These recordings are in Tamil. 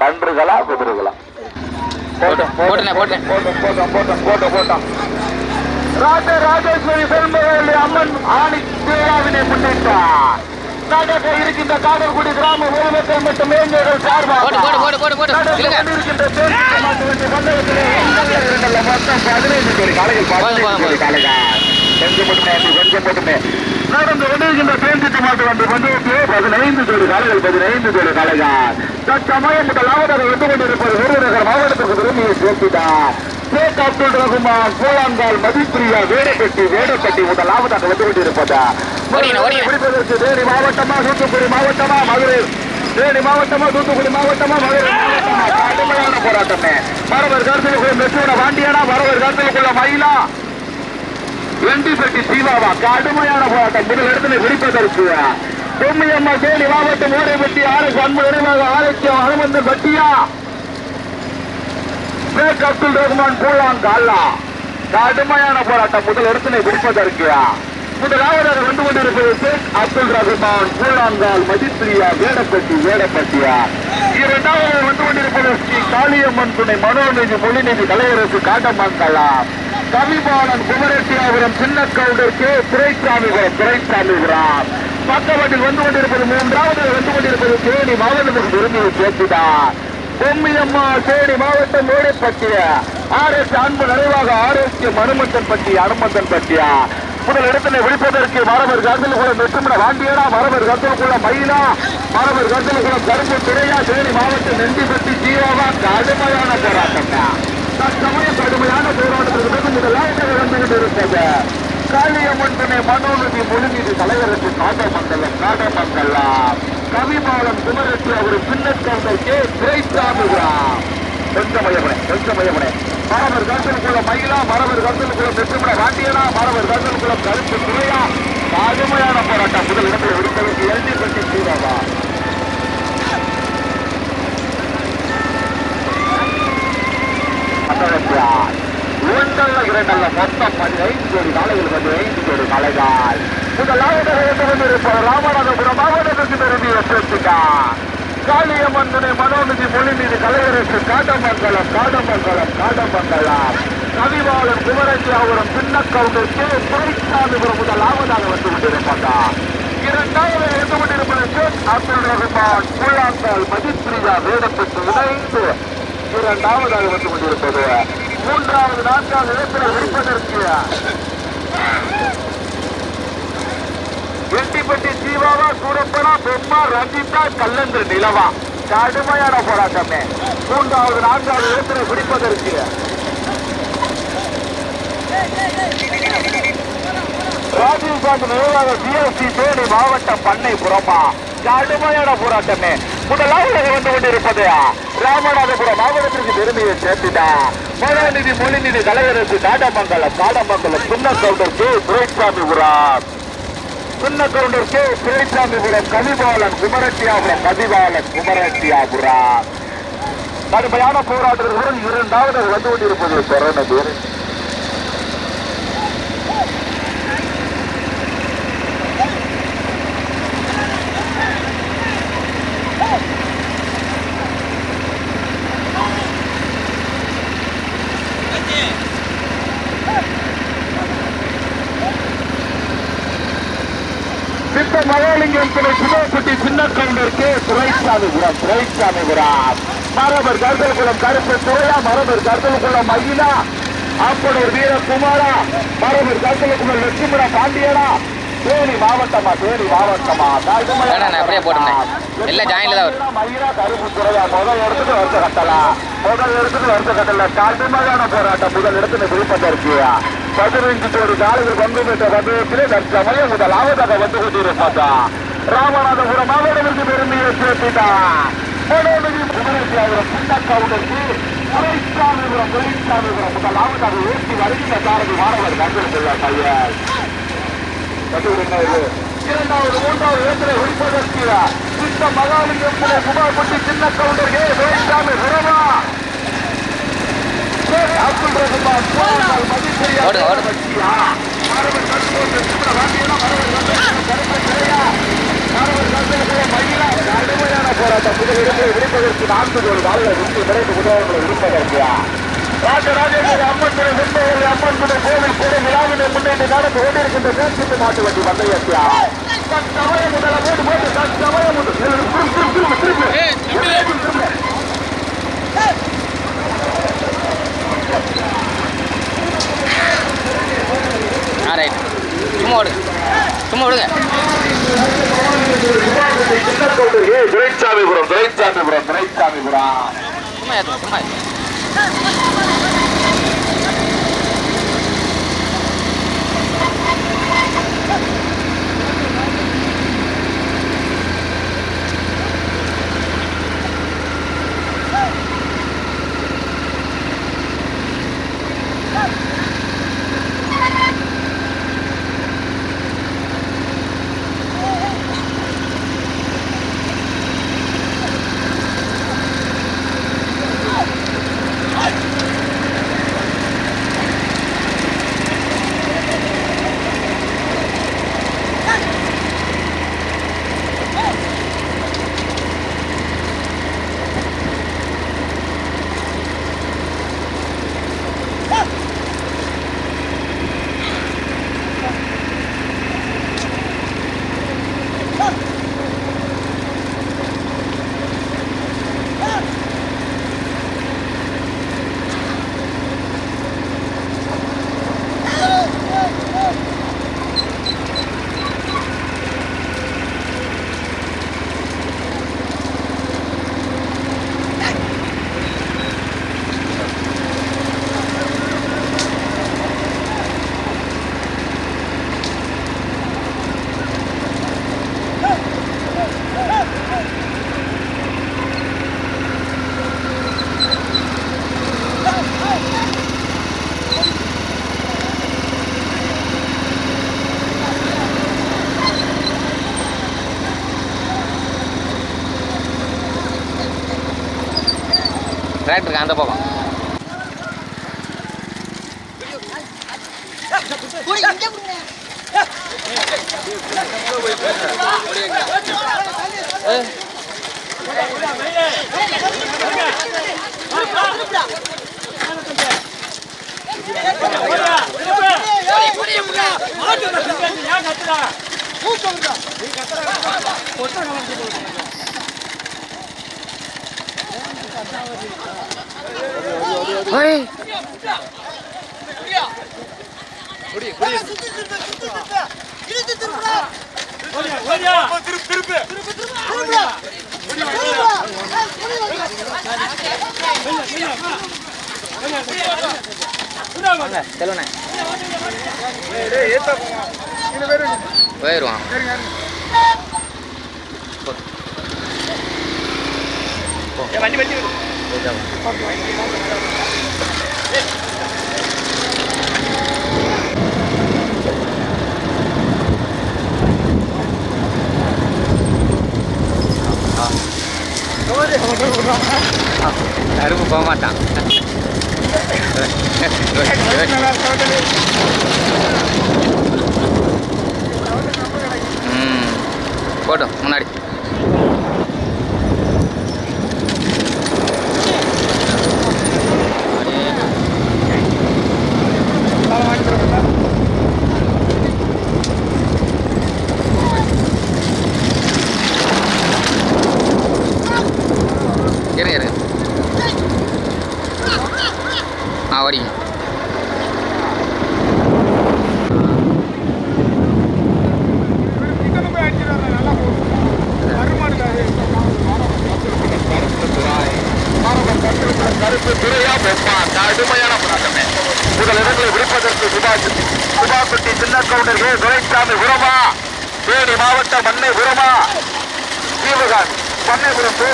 கன்றுகளா குதிரைகளா? போட்டோம் போட்டேன் போட்டேன். போட்டோம் போட்டோம் போட்டோம் போட்டோம் போட்டோம் ராஜ ராஜேஸ்வரி பெரும்பகவல்லி அம்மன் ஆணி திருவிழாவினை முன்னிட்டார். நடக்க இருக்கின்ற காதல்குடி கிராம உரிமக்கள் மற்றும் இளைஞர்கள் சார்பாக பதினைந்து போதும். காளைகள். கொஞ்சம் மட்டுமே கொஞ்சம் மட்டுமே நடந்து கொண்டிருக்கின்ற தேர்தல் மாட்டு வண்டி பந்தயத்திலே பதினைந்து கோடி காளைகள் பதினைந்து கோடி காளைகள் தற்சமயம் முதலாவதாக வந்து கொண்டிருப்பது விருதுநகர் மாவட்டத்திற்கு திரும்பியை சேர்த்திட்டார் ஷேக் அப்துல் ரகுமான் கோலாங்கால் மதிப்பிரியா வேடப்பட்டி வேடப்பட்டி முதலாவதாக வந்து கொண்டிருப்பதா. பிடிப்பதற்கு தேனி மாவட்டமா தூத்துக்குடி மாவட்டமா மதுரை. தேனி மாவட்டமா தூத்துக்குடி மாவட்டமா மதுரை மாவட்டமா. கடுமையான போராட்டமே. மரவர் கருத்துக்குள்ள மெச்சூட வாண்டியானா மரவர் கருத்துக்குள்ள மயிலா. வெண்டிப்பட்டி சீவாவா கடுமையான போராட்டம். முதல் இடத்துல விடுப்பதற்கு. பொம்மியம்மா தேனி மாவட்டம் ஓடைப்பட்டி ஆறு அன்பு நிறைவாக ஆலட்சியம் அனுமந்தன் பட்டியா? ஷேக் அப்துல் ரஹ்மான் பூலாங் கால்லா கடுமையான போராட்டம். முதல் இடத்தினை பிடிப்பதற்கு முதலாவதாக வந்து கொண்டிருப்பது ஷேக் அப்துல் ரஹ்மான் பூலாங்கால் மதிப்பிரியா வேடப்பட்டி வேடப்பட்டியா? இரண்டாவது வந்து கொண்டிருப்பது ஸ்ரீ காளியம்மன் துணை மனோநிதி மொழிநிதி கலையரசு காட்டமாங்கலா கவிபாலன் குமரட்டியாபுரம் சின்ன கவுண்டருக்கு கே. துரைசாமிபுரம். துரைசாமிபுரம். பக்கவாட்டில் வந்து கொண்டிருப்பது மூன்றாவது வந்து கொண்டிருப்பது தேனி மாவட்டத்திற்கு விரும்பியை சேர்த்துதான் பொம்மியம்மா தேனி மாவட்டம் ஓடைப்பட்டிய ஆர் எஸ் அன்பு நிறைவாக ஆரோக்கியம் மனுமந்தன் பட்டி அனுமந்தன் பட்டியா. முதல் இடத்துல விழிப்பதற்கு மரபர் கருத்தலுக்குள்ள மெட்டுமிட வாண்டியடா மரபர் கருத்தலுக்குள்ள மயிலா மரபர் கருத்தலுக்குள்ள கரும்பு துறையா தேனி மாவட்டம் நெண்டிப்பட்டி ஜீவாவா கடுமையான போராட்டம் கஷ்டமான கடுமையான போராட்டத்திற்கு பிறகு முதலாவது வந்து கொண்டிருப்பது காளியம்மன் துணை மனோநிதி மொழிநீதி தலைவருக்கு காட்டமங்கலம் காட்டமங்கலம் கவிபாலம் குமரத்தில் அவர் பின்னக்கவுண்டர் கே. துரைசாமிபுரம் கொஞ்சமயமனே கொஞ்சமயமனே மரவர் கருத்தனுக்குள்ள மயிலா மரவர் கருத்தனுக்குள்ள பெற்றுமிட வாண்டியனா மரவர் கருத்தனுக்குள்ள கருத்து துறையா கடுமையான போராட்டம் முதல் இடத்தில் விடுப்பதற்கு எழுதி பற்றி சீராதா பட்டணத்தார் ஒன்றல்ல இரண்டல்ல மொத்தம் பதினைந்து கோடி காலையில் பதினைந்து கோடி காலைகள் முதலாவது வந்து கொண்டிருப்பது ராமநாதபுரம் மாவட்டத்துக்கு திரும்பி சேர்த்துட்டார். காளியம்மன் துணை மனோநிதி மீது கலையரசு காடமங்கலம் காடமங்கலம் காடமங்கலம். கவிவாளர் குமரஞ்சியாபுரம் சின்ன கவுண்டர் கே. துரைசாமிபுரம் முதலாவதாக வந்து கொண்டிருப்பார் இரண்டாவது இருந்து கொண்டிருப்பது ஷேக் அப்துல் ரஹ்மான் புல்லாந்தால் மதிப்பிரியா வேடப்பட்டு இணைந்து இரண்டாவதாக வந்து கொண்டிருப்பது. மூன்றாவது நான்காவது இடத்தில் இருப்பதற்கு எட்டிப்பட்டி ஜீவாவா சூரப்பனா பெம்மா ரஞ்சிதா கல்லந்திர நிலவா. கடுமையான போராட்டமே. மூன்றாவது நான்காவது இடத்தில் பிடிப்பதற்கு ராஜீவ் காந்தி நிர்வாக சிஎஸ்டி தேனி மாவட்டம் பண்ணை புறமா. கடுமையான போராட்டமே. முதலாவது வந்து கொண்டிருப்பது ராமநாதபுரம் மாவட்டத்திற்கு பெருமையை சேர்த்துட்டா மகாநிதி மொழிநிதி தலைவருக்கு காடமங்கலம் காடமங்கலம் சின்ன கவுண்டர் கே. துரைசாமிபுரம். சின்ன கவுண்டர் கே. துரைசாமிபுரம் கவிபாலன் குமரட்டியாபுரம் கவிபாலன் குமரட்டியாபுரம். கடுமையான போராட்டத்துடன் இரண்டாவது வந்து கொண்டிருப்பது சொரணது சித்த மகாலிங்கம் துணை சிவகுட்டி சின்ன கவுண்டர் கே துரைசாமிபுரம் துரைசாமிபுரம் மரபர் கருதல்குளம் கருப்பு துறையா மரபர் கருதல்குளம் மகிழா அப்பனூர் வீரகுமாரா மரபர் கருதல்குளம் லட்சுமண பாண்டியனா. தேனி மாவட்டமா தேனி மாவட்டமா. அப்படியே போட்டுண்ணே. எல்லாம் joint ல தான் வரும். மயிலா கருப்பு துறையா. முதல் இடத்துக்கு வருஷ கட்டலாம் முதல் இடத்துக்கு வருஷ கட்டல. கடுமையான போராட்டம் முதல் இடத்துல விருப்பதற்கு பதினைஞ்சு கோடி காலையில் பங்கு பெற்ற பந்தயத்திலே தற்சமயம் முதலாவதாக வந்து கொண்டிருப்பதா? ராமநாதபுரம் மாவட்டத்திற்கு பெருமையை சேர்த்துட்டா மனோநிதி குமரேசியாபுரம் மாவட்டம் சின்னக்கவுண்டருக்கு துரைசாமிபுரம் துரைசாமிபுரம் முதலாவதாக ஏற்றி வருகின்ற சாரதி மாணவர் செல்ல பையன் இரண்டாவது மூன்றாவது இடத்திலே ஒழிப்பதற்கு சித்த மகாலிங்கம் பிள்ளை குமார்பட்டி சின்ன கவுண்டர் ஏ. துரைசாமி விரமா. அப்துல் ரகுமான் மதிப்பெரிய? மாணவர் வாங்கியனா, மாணவர் கண்போட்டு கடுமையான போராட்டம் முதலிடத்தை விடுப்பதற்கு நான்கு கோடி வாழ்ல விட்டு விரைந்து உதவங்களை விடுப்பதற்கு ராஜராஜேஸ்வரி அம்மன் துறை வெண்பவரி அம்மன் துறை கோவில் கூட விழாவினை முன்னிட்டு நடந்து கொண்டிருக்கின்ற தேசிய நாட்டு வண்டி பந்தயத்தியா தற்சமய முதல போட்டு போட்டு தற்சமய முதல் திரும்ப திரும்ப திரும்ப திரும்ப ரைட் சும்மா விடுங்க சும்மா விடுங்க துரைசாமிபுரம் துரைசாமிபுரம் துரைசாமிபுரம் டிராக்டருக்கு அந்த பக்கம். வாங்க செல்வண்ணே போயிடுவான் போ. போ. போயிட்டா வா. போக மாட்டான் போட்டோம் முன்னாடி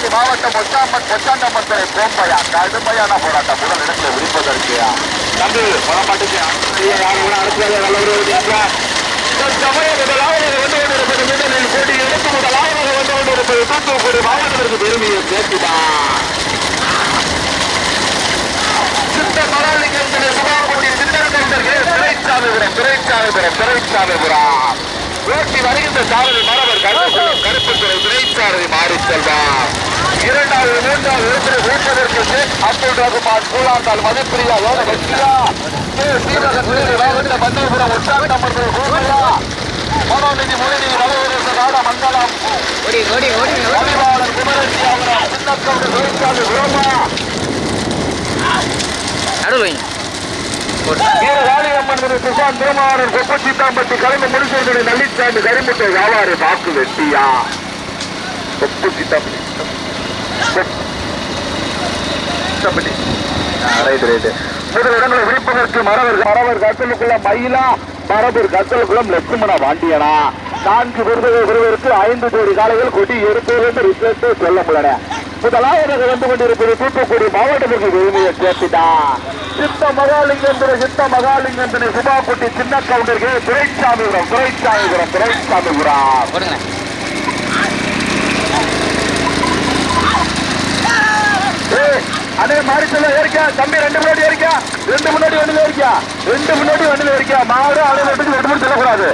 தேனி மாவட்டம் ஒச்சாம்பன் ஒச்சாண்டம்பத்தனை கோம்பையா கடுமையான போராட்டம். முதல் இடத்துல விரிப்பதற்கு தம்பி நல்ல தற்சமயம் முதலாவது வந்து கொண்டிருப்பது கோடி எடுத்து முதலாவது வந்து கொண்டிருப்பது தூத்துக்குடி மாவட்டத்திற்கு பெருமையை சேர்த்துதான் சித்த மலாலிங்கத்தினை சுபாபுட்டி சித்தரகந்தர்கள் திரைச்சாமிபுரம் திரைச்சாமிபுரம் திரைச்சாமிபுரம் ஓட்டி வருகின்ற சாரதி மரவர் கருப்பு துறை திரைச்சாரதி மாறி செல்வார் இரண்டாவது மூன்றாவது இடத்தில் வீழ்வதற்கு ஷேக் அப்துல் ரகுமான் கூழாந்தால் மதிப்பிரியா யோக வெற்றியா பந்தயபுரம் உற்சாகமர்கள் கோவிலா மனோநிதி மொழிநிதி நலவரச நாட மண்டலம் அறிவாளர் குமரஞ்சி அவரம் சின்னக்கவுண்டு திரைச்சாமி விரோமா நடுவில் வைங்க போட்டு வீர ராணியம்மன் திரு சுசாந்த் திருமாவளர் கொப்பச்சித்தாம்பட்டி கலைஞர் முடிசோதனை நல்லிச்சாமி கரிமுட்டை வியாபாரி வாக்கு வெட்டியா? கொப்பச்சித்தாம்பட்டி கொப்பச்சித்தாம்பட்டி. ஆ, ரைட், ரைட். முதல் இடங்களை விரிப்பதற்கு மரவர் மரவர் கத்தலுக்குள்ள மயிலா மரபூர் கத்தலுக்குள்ள லட்சுமண வாண்டியனா நான்கு விருதுகளை ஒருவருக்கு ஐந்து ஜோடி காலைகள் கொடி எடுப்பது ரிசல்ட் சொல்ல முடியல. முதலாவதாக வந்து கொண்டிருப்பது தூத்துக்குடி மாவட்டத்திற்கு பெருமையை சேர்த்துட்டா. சித்த மகாலிங்கந்திர சித்த மகாலிங்கந்திர சுபாக்குட்டி சின்ன கவுண்டருக்கு துரைசாமிபுரம் துரைசாமிபுரம் துரைசாமிபுரம் அதே மாதிரி சொல்ல ஏறிக்கா. தம்பி ரெண்டு முன்னாடி ஏறிக்கா. ரெண்டு முன்னாடி வண்டியில ஏறிக்கா. ரெண்டு முன்னாடி வண்டியில ஏறிக்கா. மாடு அதே வெட்டுக்கு வெட்டு சொல்லக்கூடாது.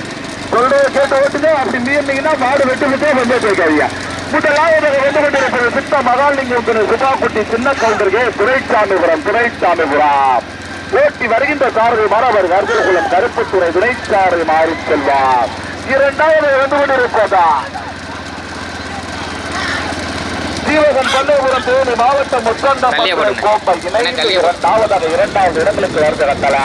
சொல்றது கேட்டு ஓட்டுங்க. அப்படி மீறினீங்கன்னா மாடு வெட்டு விட்டே வந்து வைக்காதீங்க முதலாவது வந்து கொண்டிருப்பது சித்த மகாலிங்கம் திரு சுபாக்குட்டி சின்ன கவுண்டருக்கு துரைசாமிபுரம் துரைசாமிபுரம் ஓட்டி வருகின்ற சாரதி மரவர் கருதகுளம் கருப்புத்துறை துணைச்சாரதி மாறி செல்வார் இரண்டாவது வந்து கொண்டிருப்பதா ஜீவகன் பண்ணைபுரம் தேனி மாவட்டம் முத்தண்டம். கோப்பை இணைந்து. இரண்டாவதாக இரண்டாவது இடங்களுக்கு வருகிறதல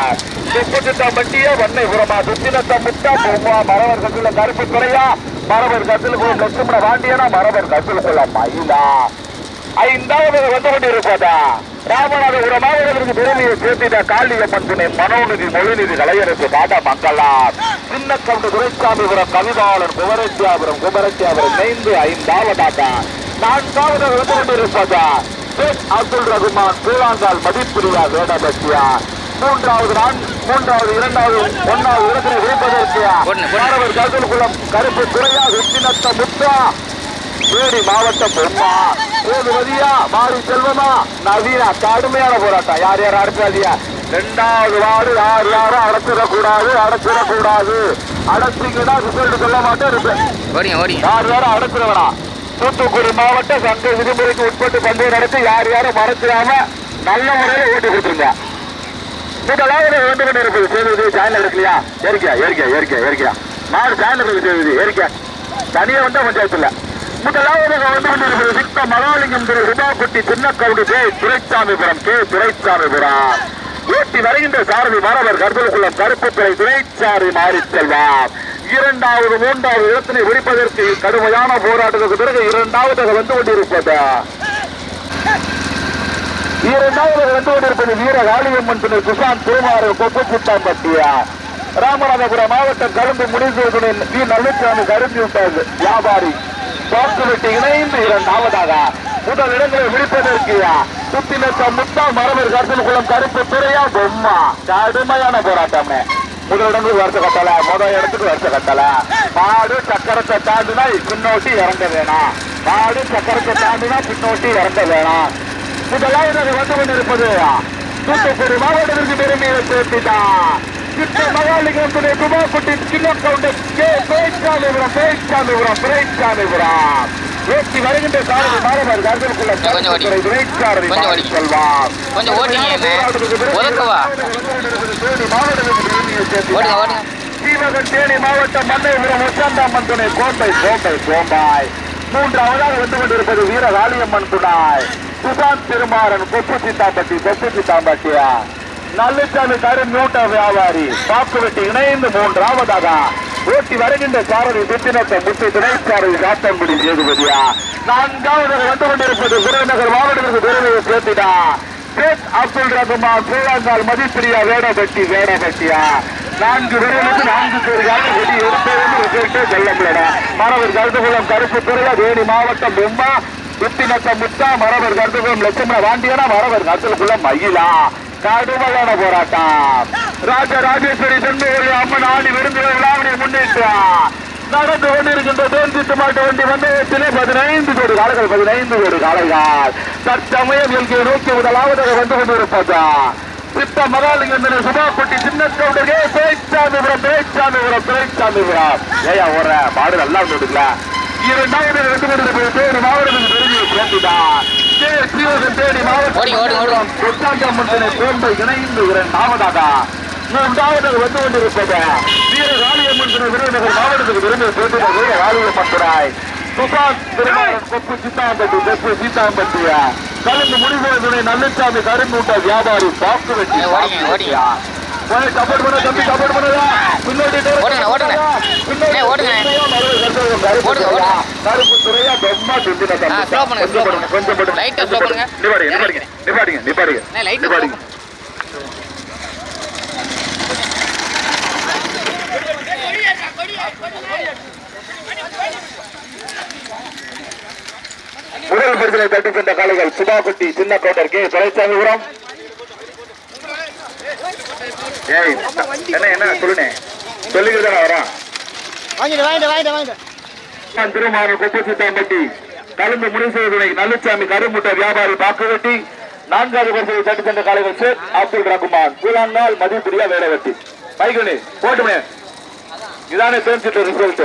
துப்புச்சிட்ட பட்டிய வன்னைபுரமா துத்தினத்த முத்தா பொம்மா மரவர் கத்துல கருப்பு துறையா மரவர் கத்திலுக்குள்ள லட்சுமண வாண்டியனா கத்தில் கத்திலுக்குள்ள மயிலா ஐந்தாவது வந்து கொண்டிருப்பதா? ராமநாதபுரம் மாவட்டத்திற்கு பெருமையை சேர்த்திட்ட காளியம்மன் துணை மனோநிதி மொழிநிதி கலைஞருக்கு பாட்டா மக்களா. சின்ன கவுண்டு துரைசாமிபுரம் கவிதாளர் குமரத்தியாபுரம் குமரத்தியாபுரம் நைந்து ஐந்தாவதாக. நான்காவதாக வந்து கொண்டிருப்பதா? ஷேக் அப்துல் ரகுமான் கூழாங்கால் மதிப்பிரியா வேடபக்தியா மூன்றாவது நான் மூன்றாவது இரண்டாவது விரிப்பதற்கு போடுங்க, போடுங்க. மாணவர் கருத்துக்குளம் கருப்பு துறையா வெற்றினத்த முத்தா. தேனி மாவட்டம் பொம்மா. சேதுபதியா மாரி செல்வமா? நவீனா கடுமையான போராட்டம். யார் யார் அடைச்சாதியா ரெண்டாவது வார்டு யார் யாரும் அடைச்சிடக்கூடாது அடைச்சிடக்கூடாது. அடைச்சிங்கன்னா ரிசல்ட் சொல்ல மாட்டேன் யார் யாரும் அடைச்சிட தூத்துக்குடி மாவட்டம் சங்க விதிமுறைக்கு உட்பட்டு பந்தயம் நடத்தி யார் யாரும் மறைச்சிடாம நல்ல முறையில் ஓட்டி கொடுத்துருங்க. முதலாவது வந்து கொண்டு இருப்பது சேதுபதி ஜாயின் இருக்கலையா ஏறிக்கா ஏறிக்கா ஏறிக்கா ஏறிக்கா மாடு ஜாயின் இருக்கு சேதுபதி ஏறிக்கா தனியா வந்தா பஞ்சாயத்து இல்ல. முதலாவது வந்து கொண்டு இருப்பது சித்த மகாலிங்கம் திரு ரிபாக்குட்டி சின்ன கவுடி கே. துரைசாமிபுரம் கே. துரைசாமிபுரம் ஊட்டி வருகின்ற சாரதி மாணவர் கருதலுக்குள்ள கருப்பு துறை துணைச்சாரி மாறி செல்வார் இரண்டாவது மூன்றாவது இடத்தினை விடுப்பதற்கு கடுமையான போராட்டத்துக்கு பிறகு இரண்டாவது வந்து கொண்டிருப்பதா. இரண்டாவது வந்து கொண்டிருப்பது வீர காளியம்மன் துணை சுஷாந்த் திருமாறு கொப்பு சித்தாம்பட்டியா ராமநாதபுரம் மாவட்டம் கரும்பு முடிசூர் வி. நல்லுசாமி கரும்பு விட்டது வியாபாரி. பாக்குவெட்டி இணைந்து இரண்டாவதாக முதல் இடங்களை விடுப்பதற்கு சுத்தினத்த முத்தா மரபர் கருத்தில் குளம் கருப்பு துறையா பொம்மா. கடுமையான போராட்டமே முதல் இடங்களுக்கு வருஷ கட்டல முதல் இடத்துக்கு வருஷ கட்டல. மாடு சக்கரத்தை தாண்டினா பின்னோட்டி இறங்க வேணாம். மாடு சக்கரத்தை தாண்டினா பின்னோட்டி இறங்க வேணாம். முதலாவது வந்து கொண்டிருப்பது தூத்துக்குடி மாவட்டத்திற்கு பெருமையை சேர்த்துட்டா சித்த மகாலிங்கம் துணை குமார்குட்டி சின்ன கவுண்டர் கே பேச்சாமிபுரம் பேச்சாமிபுரம் பேச்சாமிபுரம் ஏற்றி வருகின்ற சாரதி மாணவர் ஓடி. விரைச்சாரதி. செல்வார் கொஞ்சம் ஓட்டிங்க? ஒதுக்கவா? சீவகன் தேனி மாவட்டம் மன்னைபுரம் ஒச்சாந்தாமன் துணை கோம்பை கோம்பை கோம்பாய் மூன்றாவதாக வந்து கொண்டிருப்பது வீர காளியம்மன் துணாய் சுசாந்த் திருமாறன் கொப்பு சித்தாம்பட்டி கொப்பு சித்தாம்பட்டியா? நல்லசாமி கரு மூட்ட வியாபாரி பாக்குவெட்டி இணைந்து மூன்றாவதாக ஓட்டி வருகின்ற சாரதி திட்டினத்தை முத்தி துணை சாரதி சாத்தங்குடி சேதுபதியா? நான்காவது வந்து கொண்டிருப்பது விருதுநகர் மாவட்டத்திற்கு பெருமையை சேர்த்திடா. சேத் அப்துல் ரகுமான் சூழாங்கால் மதிப்பிரியா வேடபட்டி வேடபட்டியா? நான்கு விரைவுக்கு நான்கு பேருக்காக வெடி எடுப்பது ரிசல்ட்டே செல்ல முடியல மாணவர் கருத்துக்குளம் கருப்பு துறையா வேணி மாவட்டம் பொம்மா சுத்தினத்த முத்தா மரவர் கருத்துக்கும் லட்சுமண வாண்டியனா மரவர் கருத்துக்குள்ள மயிலா. கடுமையான போராட்டம். ராஜா ராஜேஸ்வரி தென்மூரி அம்மன் ஆடி விருந்து விழாவினை முன்னிட்டு நடந்து கொண்டிருக்கின்ற தேன்சிட்டு மாட்டு வண்டி வந்தயத்திலே பதினைந்து கோடி காலங்கள் பதினைந்து கோடி காலைகள் தற்சமயம் எல்கே நோக்கி முதலாவதாக வந்து கொண்டிருப்பதா. சித்த மகாலிங்கந்தன சுபாக்குட்டி சின்ன கவுண்டரே பேச்சாமிபுரம் பேச்சாமிபுரம் பேச்சாமிபுரம். ஏயா ஓடுற மாடு நல்லா வந்துடுங்கள இரண்டாவது ரெண்டு பேர் தேடி மாவட்டத்துக்கு பெருமையை ஓடி, ஓடி. மாவட்டம் கொட்டாண்டம்மனை கோம்பை இணைந்து இரண்டாவதாக. மூன்றாவதாக வந்து கொண்டிருப்பது வீர காளியம்மன் தின விருதுநகர் மாவட்டத்துக்கு பெருமையை துணை சுசாந்த் திருமணம் கொப்பு சீத்தாம்பட்டி கொப்பு சீத்தாம்பட்டிய கலந்து முடிவு நல்லசாமி கரும்பூட்ட வியாபாரி பாக்கு வெட்டி சப்போர்ட் பண்ண தம்பி சப்போர்ட் பண்ணுதா பின்னாடி டேய், ஓடுங்க, ஓடுங்க. பின்னாடி ஏய், ஓடுங்க. கருப்பு ஓடுங்க, துறையா, ஓடுங்க. கருப்பு துறையா பொம்மா சுத்தின தம்பி. ஆ, slow பண்ணுங்க. கொஞ்சம். நிப்பாடுங்க, நிப்பாடுங்க, நிப்பாடுங்க, நிப்பாடுங்க, நிப்பாடுங்க. முதல் பரிசலை தட்டி சென்ற காலைகள் சுபாகுட்டி சின்ன கவுண்டர் கே துரைசாமிபுரம் ஏய் என்ன என்ன சொல்லுனே சொல்லிக்கிட்டு தானே வரான். வாங்கிட்டு வாங்கிட்டு வாங்கிட்டு வாங்கிட்டு திருமாறன் கொப்பு சித்தாம்பட்டி கலந்து முனிசேதுனை நல்லுச்சாமி கருமுட்டை வியாபாரி பாக்குவட்டி நான்காவது பரிசலை தட்டி சென்ற காலைகள் ஷேக் அப்துல் ரகுமான் கூழாங்கால் மதிப்பிரியா வேலைவட்டி. பைக்கணி போட்டுமே இதானே தெரிஞ்சிட்ட ரிசல்ட்